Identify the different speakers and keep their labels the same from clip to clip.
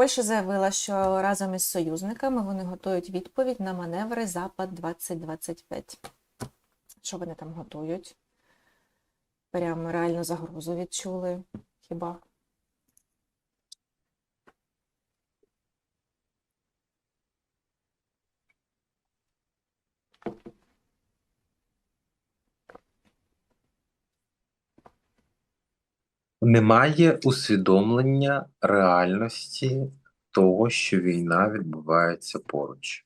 Speaker 1: Польща заявила, що разом із союзниками вони готують відповідь на маневри Запад 2025. Що вони там готують? Прямо реально загрозу відчули хіба?
Speaker 2: Немає усвідомлення реальності того, що війна відбувається поруч.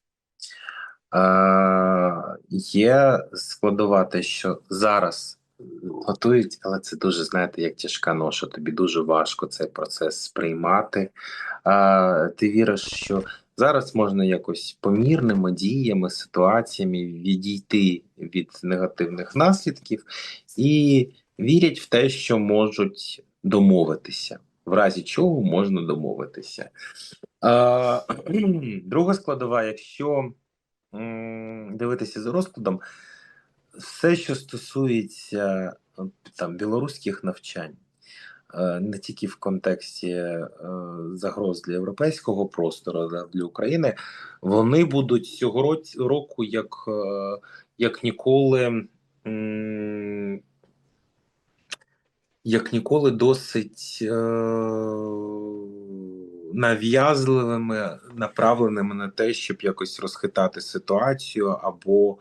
Speaker 2: Е, є складова те, що зараз готують, але це дуже, знаєте, як тяжка ноша. Тобі дуже важко цей процес сприймати. Е, ти віриш, що зараз можна якось помірними діями, ситуаціями відійти від негативних наслідків і вірять в те, що можуть домовитися, в разі чого можна домовитися. Друга складова, якщо дивитися за розкладом, все, що стосується там білоруських навчань, е, не тільки в контексті е, загроз для європейського простору, для України, вони будуть цього року як, е, як ніколи. Як ніколи досить е- нав'язливими, направленими на те, щоб якось розхитати ситуацію або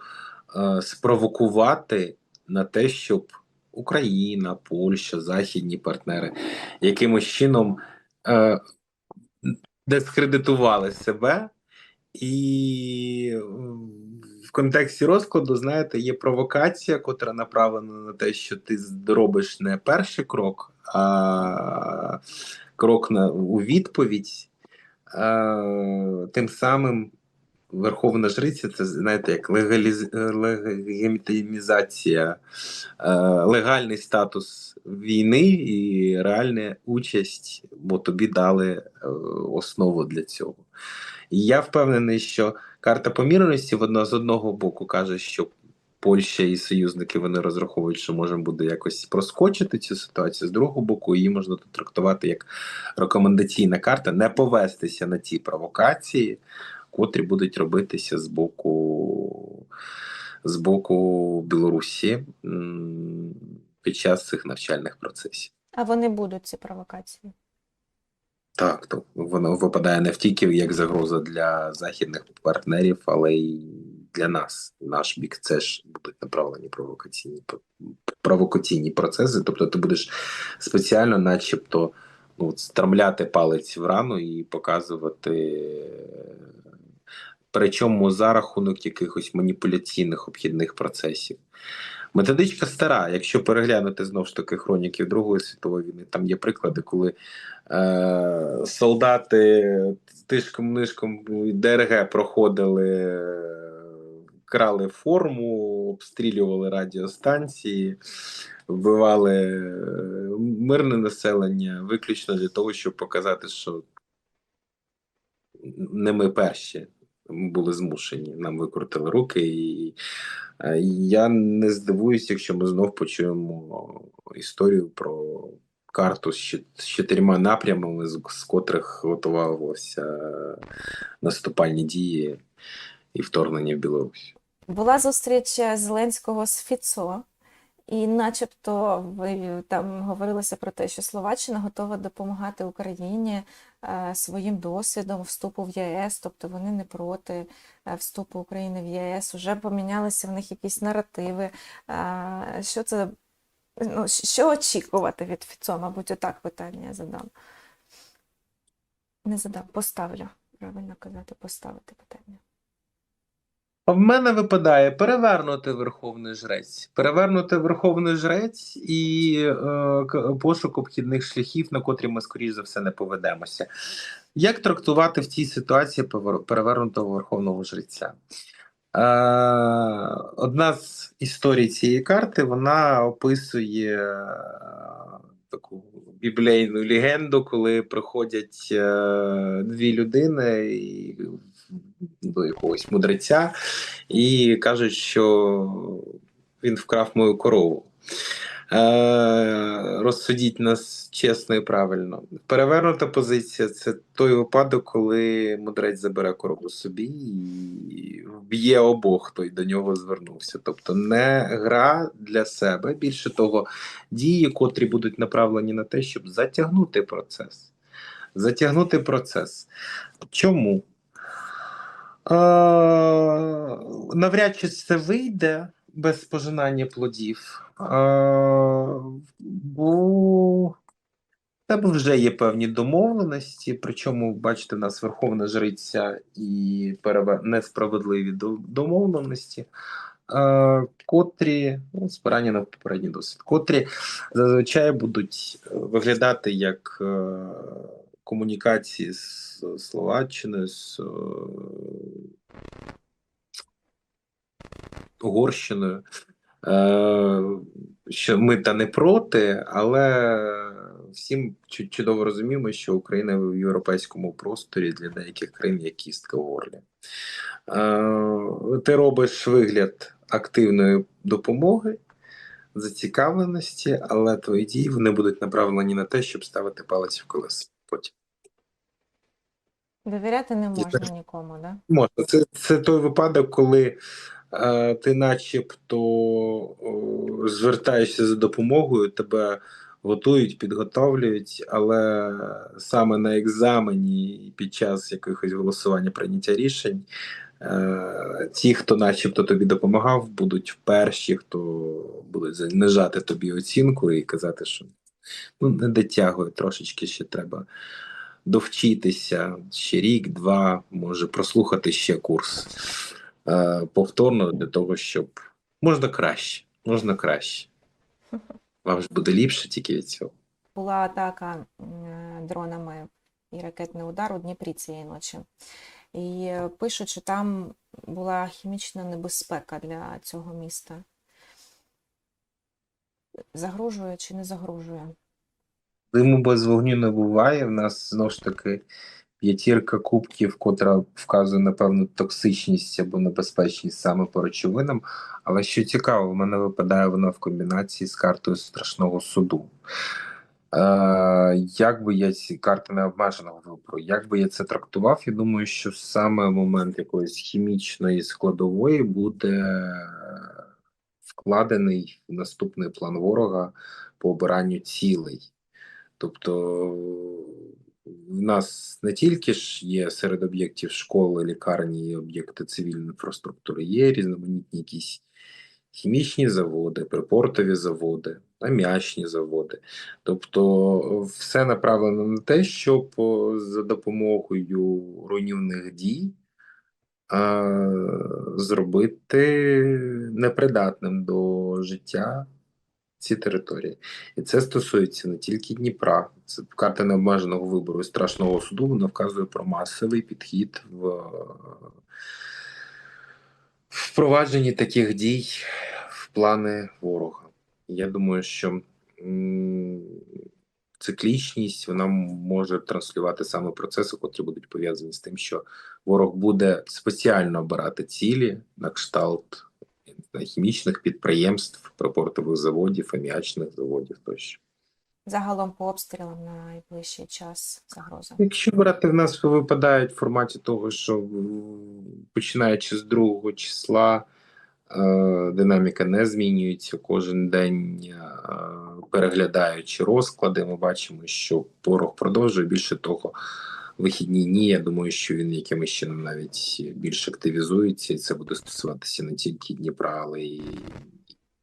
Speaker 2: е- спровокувати на те, щоб Україна, Польща, західні партнери якимось чином е- дискредитували себе. І контексті розкладу, знаєте, є провокація, котра направлена на те, що ти робиш не перший крок, а крок на, у відповідь. Е, тим самим Верховна Жриця це знаєте, як легаліз... легітимізація, легальний статус війни і реальна участь, бо тобі дали е, основу для цього. Я впевнений, що карта помірності в одно з одного боку каже, що Польща і союзники вони розраховують, що можна буде якось проскочити цю ситуацію. З другого боку, її можна тут трактувати як рекомендаційна карта, не повестися на ті провокації, котрі будуть робитися з боку, з боку Білорусі під час цих навчальних процесів.
Speaker 1: А вони будуть ці провокації.
Speaker 2: Так, то воно випадає не тільки як загроза для західних партнерів, але й для нас. Наш бік це ж будуть направлені провокаційні провокаційні процеси. Тобто, ти будеш спеціально, начебто, ну, от страмляти палець в рану і показувати. Причому за рахунок якихось маніпуляційних обхідних процесів. Методичка стара. Якщо переглянути знову ж таки хроніків Другої світової війни, там є приклади, коли е, солдати тишком нишком ДРГ проходили, крали форму, обстрілювали радіостанції, вбивали е, мирне населення виключно для того, щоб показати, що не ми перші. Ми були змушені, нам викрутили руки, і е, я не здивуюся, якщо ми знов почуємо історію про карту з чотирма напрямами, з, котрих готувалися наступальні дії і вторгнення в Білорусь.
Speaker 1: Була зустріч е, Зеленського з Фіцо, і начебто ви там говорилося про те, що Словаччина готова допомагати Україні е, своїм досвідом вступу в ЄС, тобто вони не проти е, вступу України в ЄС. Уже помінялися в них якісь наративи. Е, Що це? Ну, що очікувати від Фіцо? Мабуть, отак питання задам. Не задам, поставлю. Правильно казати, поставити питання.
Speaker 2: В мене випадає перевернути верховний жрець, перевернути верховний жрець і е, пошук обхідних шляхів, на котрі ми, скоріш за все, не поведемося. Як трактувати в цій ситуації перевернутого верховного жреця? Е, одна з історій цієї карти вона описує е, таку біблійну легенду, коли приходять е, дві людини і, до якогось мудреця і кажуть, що він вкрав мою корову. Е, розсудіть нас чесно і правильно. Перевернута позиція це той випадок, коли мудрець забере корову собі і вб'є обох, хто й до нього звернувся. Тобто не гра для себе, більше того, дії, котрі будуть направлені на те, щоб затягнути процес. Затягнути процес. Чому? Е, навряд чи це вийде без пожинання плодів. Е, бо в тебе вже є певні домовленості, причому, бачите, нас Верховна Жриця і несправедливі домовленості, е, котрі, ну, спирання на попередній досвід, котрі зазвичай будуть виглядати як комунікації з Словаччиною, з е, Угорщиною. Е, що ми та не проти, але всім чудово розуміємо, що Україна в європейському просторі для деяких країн є кістка в горлі. Е, ти робиш вигляд активної допомоги, зацікавленості, але твої дії вони будуть направлені на те, щоб ставити палець в колесо. Потім.
Speaker 1: Довіряти не можна
Speaker 2: Тепер-
Speaker 1: нікому, да?
Speaker 2: Можна. Це, це той випадок, коли е, ти начебто о, звертаєшся за допомогою, тебе готують, підготовлюють, але саме на екзамені під час якихось голосування прийняття рішень, е, ті, хто начебто тобі допомагав, будуть перші, хто будуть занижати тобі оцінку і казати, що ну, не дотягує, трошечки ще треба довчитися ще рік, два, може прослухати ще курс е, повторно для того, щоб можна краще, можна краще. Вам ж буде ліпше тільки від цього.
Speaker 1: Була атака дронами і ракетний удар у Дніпрі цієї ночі. І е, пишуть, що там була хімічна небезпека для цього міста. Загрожує чи не загрожує?
Speaker 2: Диму без вогню не буває. В нас знову ж таки п'ятірка кубків, котра вказує на певну токсичність або небезпечність саме по речовинам. Але що цікаво, в мене випадає вона в комбінації з картою страшного суду. Е, як би я ці карти необмеженого вибору, як би я це трактував, я думаю, що саме момент якоїсь хімічної складової буде вкладений в наступний план ворога по обиранню цілей. Тобто в нас не тільки ж є серед об'єктів школи, лікарні і об'єкти цивільної інфраструктури, є різноманітні якісь хімічні заводи, припортові заводи, аміачні заводи. Тобто все направлено на те, щоб за допомогою руйнівних дій зробити непридатним до життя ці території. І це стосується не тільки Дніпра, це карта необмеженого вибору і страшного суду. Вона вказує про масовий підхід в впровадженні таких дій в плани ворога. Я думаю, що циклічність вона може транслювати саме процеси, котрі будуть пов'язані з тим, що ворог буде спеціально обирати цілі на кшталт хімічних підприємств, припортових заводів, аміачних заводів тощо.
Speaker 1: Загалом по обстрілам на найближчий час загроза.
Speaker 2: Якщо брати в нас випадають в форматі того, що починаючи з другого числа динаміка не змінюється кожен день, е, переглядаючи розклади, ми бачимо, що порох продовжує. Більше того, вихідні дні. Я думаю, що він якимось чином навіть більш активізується, і це буде стосуватися не тільки Дніпра, але й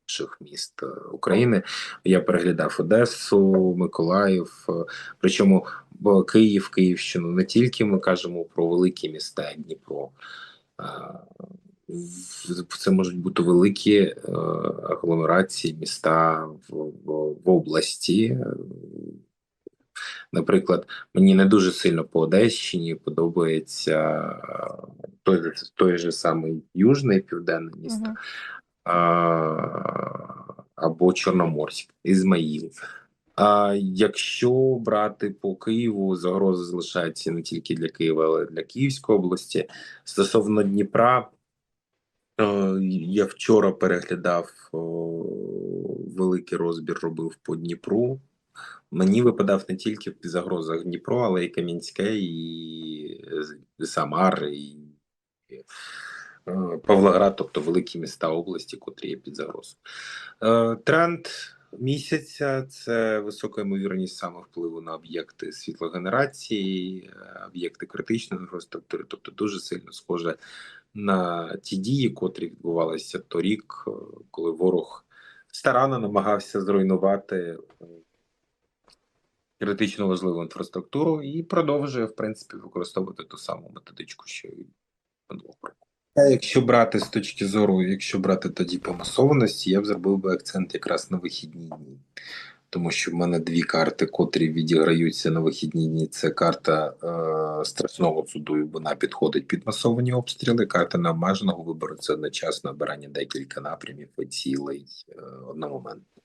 Speaker 2: інших міст е, України. Я переглядав Одесу, Миколаїв, е, причому Київ, Київщину не тільки ми кажемо про великі міста, як Дніпро. Це можуть бути великі е, агломерації, міста в, в, в області. Наприклад, мені не дуже сильно по Одещині подобається е, той, же- той же самий Южний Південне місто
Speaker 1: Мгм.
Speaker 2: а, або Чорноморськ, Ізмаїл. А якщо брати по Києву, загроза залишається не тільки для Києва, але й для Київської області. Стосовно Дніпра, я вчора переглядав великий розбір робив по Дніпру. Мені випадав не тільки в загрозах Дніпро, але і Кам'янське, і е, Самар, і е, Павлоград, тобто великі міста області, котрі є під загрозою. Е, Тренд місяця це висока ймовірність саме впливу на об'єкти світлогенерації, е, об'єкти критичної інфраструктури, тобто дуже сильно схоже на ті дії, котрі відбувалися торік, е, коли ворог старанно намагався зруйнувати е, критично важливу інфраструктуру і продовжує, в принципі, використовувати ту саму методичку, що і минулого року. А якщо брати з точки зору, якщо брати тоді по масованості, я б зробив би акцент якраз на вихідні дні. Тому що в мене дві карти, котрі відіграються на вихідні дні. Це карта е, страшного суду, вона підходить під масовані обстріли. Карта необмеженого вибору це одночасно обирання декілька напрямів і цілей е, одномоментно.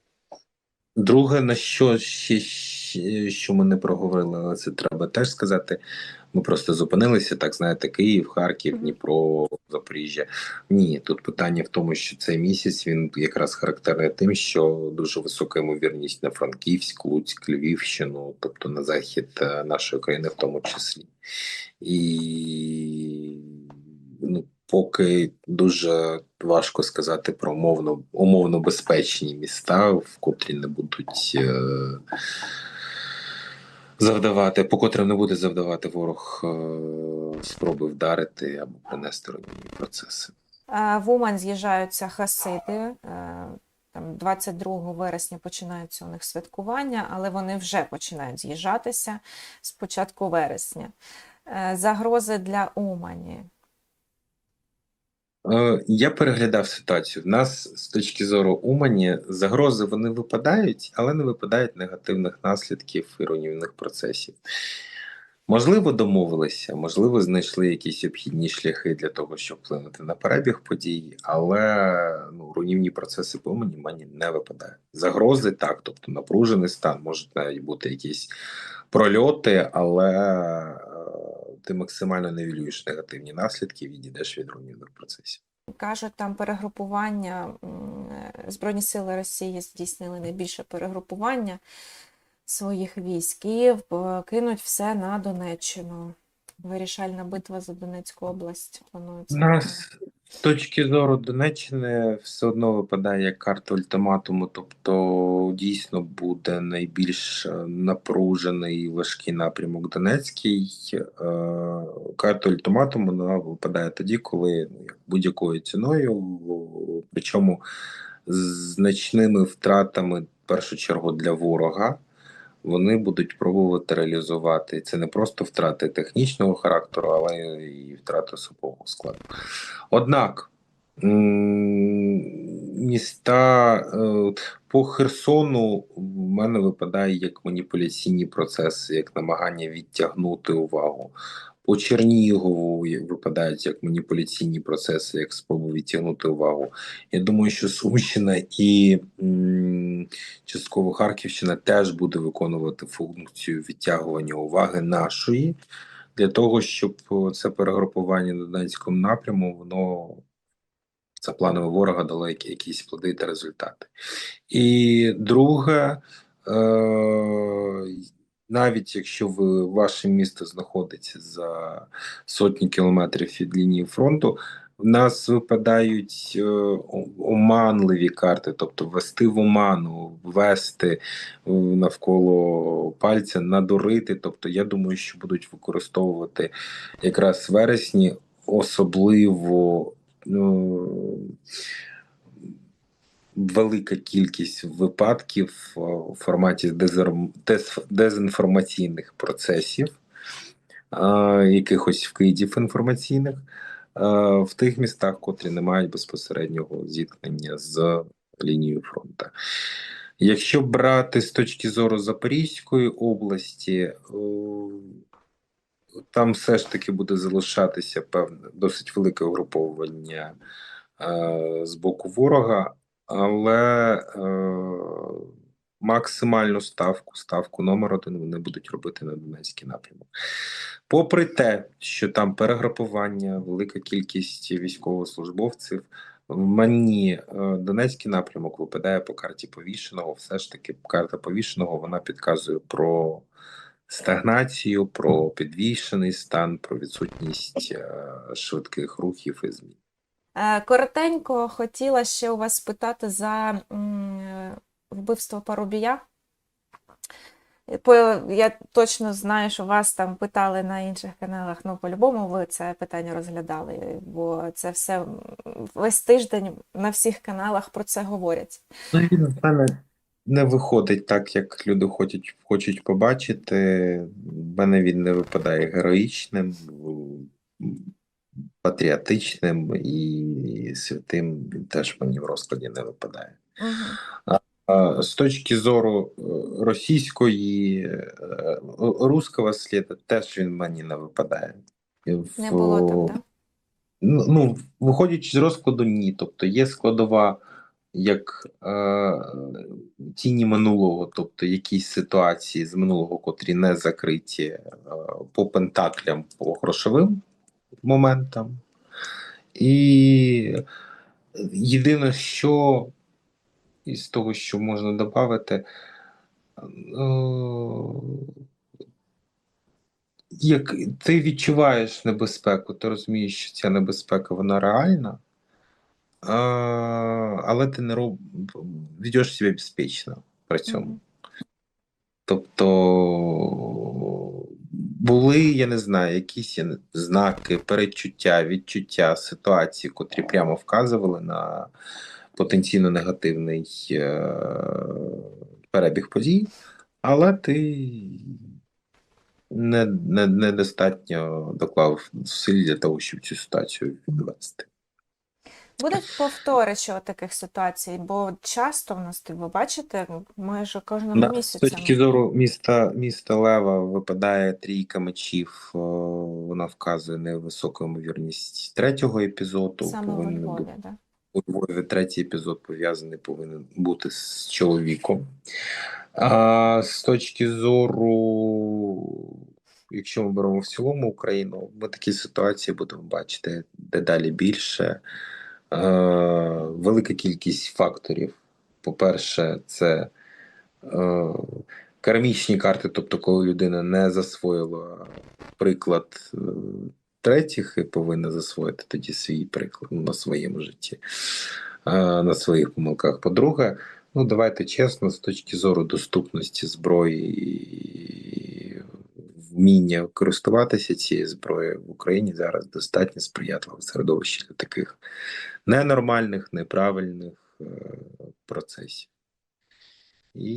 Speaker 2: Друге, на що ще, що ми не проговорили, але це треба теж сказати. Ми просто зупинилися, так знаєте, Київ, Харків, Дніпро, Запоріжжя. Ні, тут питання в тому, що цей місяць він якраз характерний тим, що дуже висока ймовірність на Франківськ, Луцьк, Львівщину, тобто на захід е, нашої країни, в тому числі. І ну, поки дуже важко сказати про умовно, умовно безпечні міста, в котрі не будуть. Е- Завдавати, по котрим не буде завдавати ворог е, спроби вдарити або принести руйнівні процеси.
Speaker 1: В Умань з'їжджаються хасиди. е, Там 22 вересня починаються у них святкування, але вони вже починають з'їжджатися з початку вересня. Е, Загрози для Умані.
Speaker 2: Е, Я переглядав ситуацію. В нас з точки зору Умані загрози вони випадають, але не випадають негативних наслідків і руйнівних процесів. Можливо, домовилися, можливо, знайшли якісь обхідні шляхи для того, щоб вплинути на перебіг подій, але ну, руйнівні процеси по Умані мені не випадають. Загрози так, тобто напружений стан, можуть навіть бути якісь прольоти, але ти максимально невілюєш негативні наслідки, відійдеш від руйнівних процесів.
Speaker 1: Кажуть, там перегрупування е, Збройні сили Росії здійснили найбільше перегрупування своїх військ і кинуть все на Донеччину. Вирішальна битва за Донецьку область планується.
Speaker 2: Нас з точки зору Донеччини все одно випадає карта ультиматуму, тобто дійсно буде найбільш е, напружений важкий напрямок Донецький. Е, Карта ультиматуму вона випадає тоді, коли ну, будь-якою ціною, причому значними втратами, в першу чергу для ворога. Вони будуть пробувати реалізувати це не просто втрати технічного характеру, але і втрати особового складу. Однак міста е, по Херсону в мене випадає як маніпуляційні процеси, як намагання відтягнути увагу. По Чернігову випадають як маніпуляційні процеси, як спроба відтягнути увагу. Я думаю, що Сумщина і частково Харківщина теж буде виконувати функцію відтягування уваги нашої для того, щоб це перегрупування на Донецькому напряму, воно за планами ворога дало якісь плоди та результати. І друге, е, навіть якщо ви, ваше місто знаходиться за сотні кілометрів від лінії фронту, в нас випадають е, оманливі карти, тобто ввести в оману, ввести е, навколо пальця, надурити. Тобто, я думаю, що будуть використовувати якраз вересні особливо ну, велика кількість випадків е, у форматі дезінформаційних процесів, е, якихось вкидів інформаційних е, в тих містах, котрі не мають безпосереднього зіткнення з лінією фронту. Якщо брати з точки зору Запорізької області, там все ж таки буде залишатися певне досить велике угруповання з боку ворога, але е, максимальну ставку, ставку номер один вони будуть робити на Донецький напрямок. Попри те, що там перегрупування, велика кількість військовослужбовців, Мені е, Донецький напрямок випадає по карті повішеного. Все ж таки, карта повішеного вона підказує про стагнацію, про підвішений стан, про відсутність е, швидких рухів і змін.
Speaker 1: Е, Коротенько хотіла ще у вас спитати за е, вбивство Парубія. Я точно знаю, що вас там питали на інших каналах, ну по-любому ви це питання розглядали, бо це все весь тиждень на всіх каналах про це говорять.
Speaker 2: Ну, він в мене не виходить так, як люди хочуть, хочуть побачити. В мене він не випадає героїчним, патріотичним і святим. Він теж мені в розкладі не випадає.
Speaker 1: Угу.
Speaker 2: А З точки зору е, російської, е, русского сліду, теж він мені не випадає. В-
Speaker 1: Не було там, так?
Speaker 2: Ну, ну, виходячи з розкладу, ні. Тобто є складова як е, тіні минулого, тобто якісь ситуації з минулого, котрі не закриті е, по пентаклям, по грошовим моментам. І єдине, що із того, що можна додати, як ти відчуваєш небезпеку, ти розумієш, що ця небезпека вона реальна, а, але ти не роб... ведеш себе безпечно при цьому. Тобто були, я не знаю, якісь знаки, перечуття, відчуття ситуації, котрі прямо вказували на потенційно негативний е- перебіг подій, але ти не, не, недостатньо доклав зусиль для того, щоб цю ситуацію відвести.
Speaker 1: Будуть повтори що таких ситуацій, бо часто в нас, ви бачите, майже кожного
Speaker 2: На, з точки зору міста, міста Лева випадає трійка мечів, вона вказує невисоку ймовірність третього епізоду.
Speaker 1: Саме у
Speaker 2: повинен
Speaker 1: Львові, да.
Speaker 2: у Львові третій епізод пов'язаний повинен бути з чоловіком. А з точки зору, якщо ми беремо в цілому Україну, ми такі ситуації будемо бачити дедалі більше. Е, велика кількість факторів. По-перше, це е, кармічні карти, тобто, коли людина не засвоїла приклад е, третіх і повинна засвоїти тоді свій приклад на своєму житті, е, на своїх помилках. По-друге, ну давайте чесно, з точки зору доступності зброї вміння користуватися цією зброєю в Україні зараз достатньо сприятливе середовище для таких ненормальних, неправильних е, процесів. І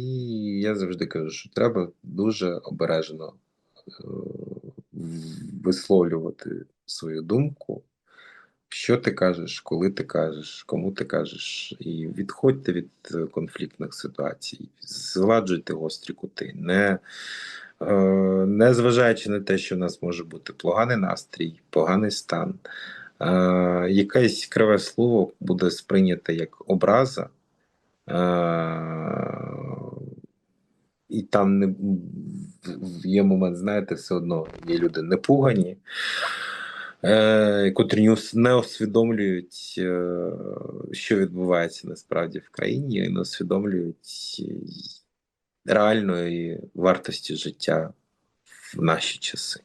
Speaker 2: я завжди кажу, що треба дуже обережно е, висловлювати свою думку, що ти кажеш, коли ти кажеш, кому ти кажеш, і відходьте від е, конфліктних ситуацій, згладжуйте гострі кути, не, е, не зважаючи на те, що в нас може бути поганий настрій, поганий стан. Е, якесь криве слово буде сприйнято як образа, е, і там не є момент, знаєте, все одно є люди непугані, е, котрі не усвідомлюють, що відбувається насправді в країні, і не усвідомлюють реальної вартості життя в наші часи.